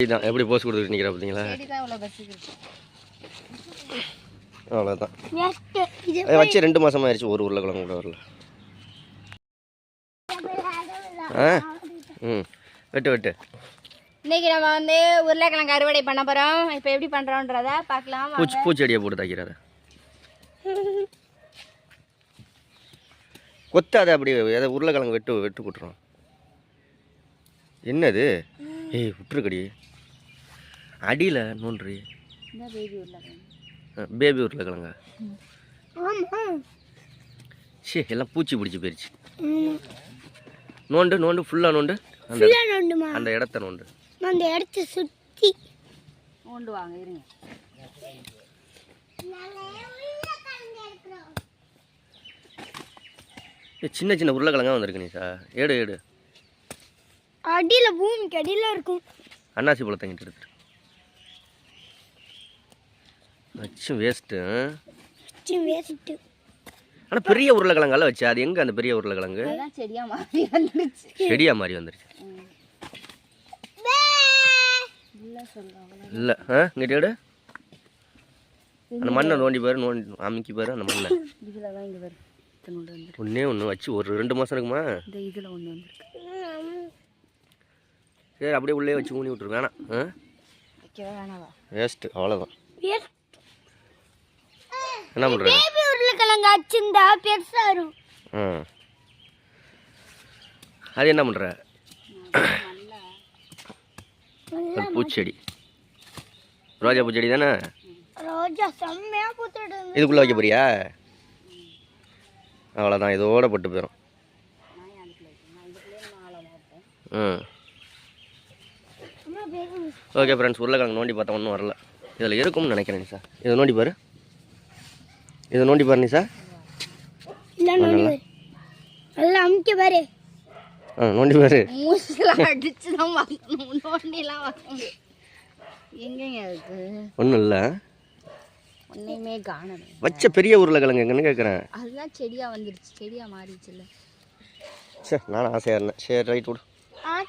இதுதான் எப்படி போஸ் கொடுத்துட்டு நிற்கிற பார்த்தீங்களா? தான் அவ்வளோதான் வச்சு ரெண்டு மாதம் ஆயிடுச்சு. ஒரு உருளைக்கிழங்கு கூட வரல. ஆ? ம். வெட்டு வெட்டு. இன்னைக்கு நம்ம வந்து உருளைக்கிழங்கு அறுவடை பண்ண போகிறோம் இப்போ எப்படி பண்ணுறோன்றத பார்க்கலாம். பூச்சி பூச்செடியை போட்டு தைக்கிறத கொத்தாத அப்படி எதை உருளைக்கிழங்கு வெட்டு வெட்டு கொட்டுறோம். என்னது? ஏய் விட்டுருக்கடி. அடியில் நோன்றி பேபி உருளைக்கிழங்கு சே எல்லாம் பூச்சி பிடிச்சி போயிடுச்சு. நோண்டு நோண்டு ஃபுல்லாக நோண்டு. அந்த அந்த இடத்த நோண்டு. அந்த இடத்த சுத்தி. கொண்டு வாங்க இருங்க. சின்ன சின்ன உருளைக்கிழங்கா வந்திருக்கு நீ சார். ஏடு ஏடு. அடியில பூமிக்கு அடியில இருக்கும். அன்னாசி பழத்தங்கிட்டு எடுத்துரு. வச்சும் வேஸ்ட்டு வேஸ்ட்டு ஆனால் பெரிய உருளைக்கிழங்கால வச்சு அது எங்கே அந்த பெரிய உருளைக்கிழங்கு? செடியாக மாறி வந்துருச்சு. செடியாக மாதிரி வந்துருச்சு. இல்லை ஆ இங்கிட்ட எடு. அந்த மண்ணை நோண்டி பாரு நோண்டி அமுக்கி பாரு அந்த மண்ணை. ஒன்று ஒன்றே ஒன்று வச்சு ஒரு ரெண்டு மாதம் இருக்குமா? இந்த இதில் ஒன்று வந்திருக்கு. சரி அப்படியே உள்ளே வச்சு ஊனி விட்ரு வேணாம். வேஸ்ட்டு. அவ்வளோதான் என்ன பண்ணுற உருளைக்கிழங்கு அச்சிருந்தா பெருசா வரும். ஆ. அது என்ன பண்ணுற பூச்செடி. ரோஜா பூச்செடி தானே? ரோஜா செம்மையா பூத்துட்டு இதுக்குள்ளே வைக்க போறியா? அவ்வளோதான் இதோட பட்டு போயிடும் ம் ஓகே ஃப்ரெண்ட்ஸ் உருளைக்கிழங்கு நோண்டி பார்த்தா ஒன்றும் வரல. இதில் இருக்கும்னு நினைக்கிறேன் நிஷா. இதை நோண்டி பாரு. இதை நோண்டி பாரு எல்லாம் அமுக்கி பாரு. ஆ நோண்டி பாரு. அடிச்சு தான் நோண்டிலாம் வாங்க எங்கேங்க இருக்கு ஒன்றும் இல்லை. ஒன்றையுமே காணணும் வச்ச பெரிய உருளைக்கிழங்கு எங்கன்னு கேட்குறேன் அதுதான் செடியாக வந்துருச்சு. செடியாக மாறிடுச்சுல்ல. சே நானும் ஆசையாக இருந்தேன். சரி ரைட் விடு.